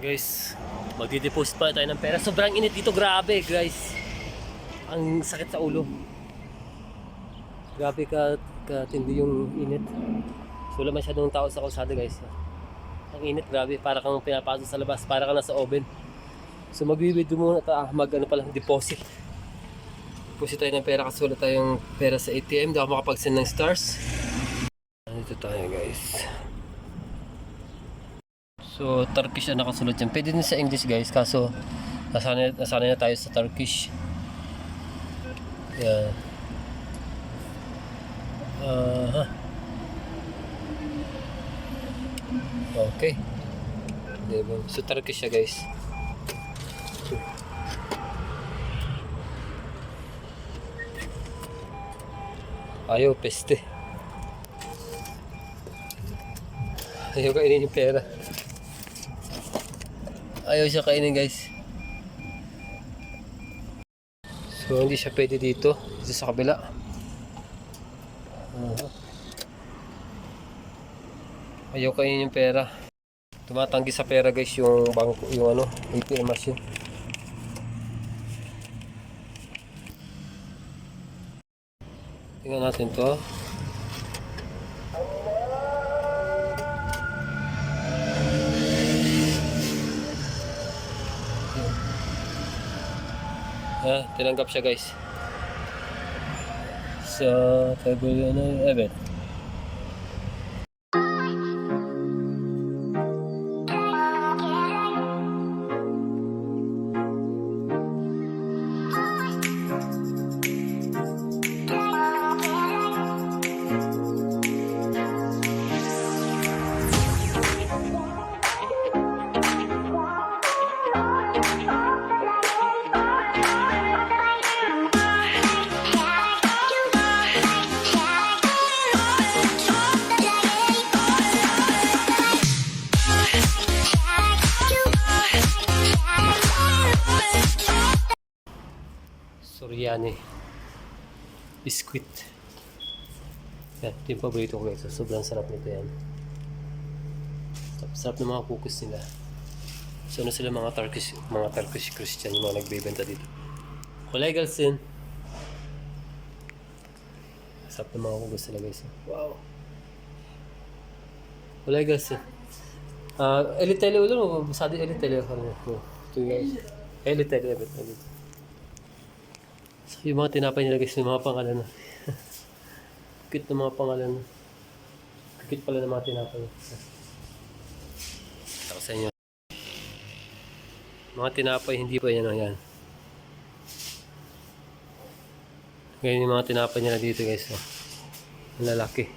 Guys, magdi-deposit pa tayo ng pera. Sobrang init dito, grabe guys. Ang sakit sa ulo. Grabe ka, katindi yung init. So wala masyadong tao sa kalsada guys. Ang init, grabe. Para kang pinapasok sa labas. Para kang nasa oven. So magbibidyo muna tayo. Mag ano pala, deposit. Deposit tayo ng pera kasi wala tayong pera sa ATM. Hindi ako makapag-send ng stars. Dito tayo guys. So, Turkish na nakasulot yan. Pwede din sa English guys, kaso nasanay, nasanay na tayo sa Turkish. Yan. Aha. Okay. Diba? So, Turkish siya guys. Ayaw, peste. Ayaw kainin yung pera. Ayaw siya kainin guys. So hindi siya pwede dito. Dito sa kabila. Ayaw kainin yung pera. Tumatanggi sa pera guys yung bangko, yung ano, ATM machine. Tingnan natin to. Ah, tinanggap siya guys. Sa table ano, evet. Soriani. Biscuit. Yan, ito yung paborito ko guys. Sobrang sarap nito yan. Sarap, sarap ng mga cookies nila. So ano sila mga Turkish, mga Turkish Christian yung mga nagbebenta dito. Kolay galsin. Sarap ng mga cookies nila guys. Wow. Kolay galsin. Ah, elitele ulo mu? Sadi elitele falan. Ito guys. Elitele evet. evet. So, yung mga tinapay nila guys, may mga pangalan. Cute na mga pangalan. Cute pala ng mga tinapay. Ito sa inyo. Mga tinapay, hindi pa yan. oh, yan. Ngayon yung mga tinapay nila dito guys. Oh. Ang lalaki.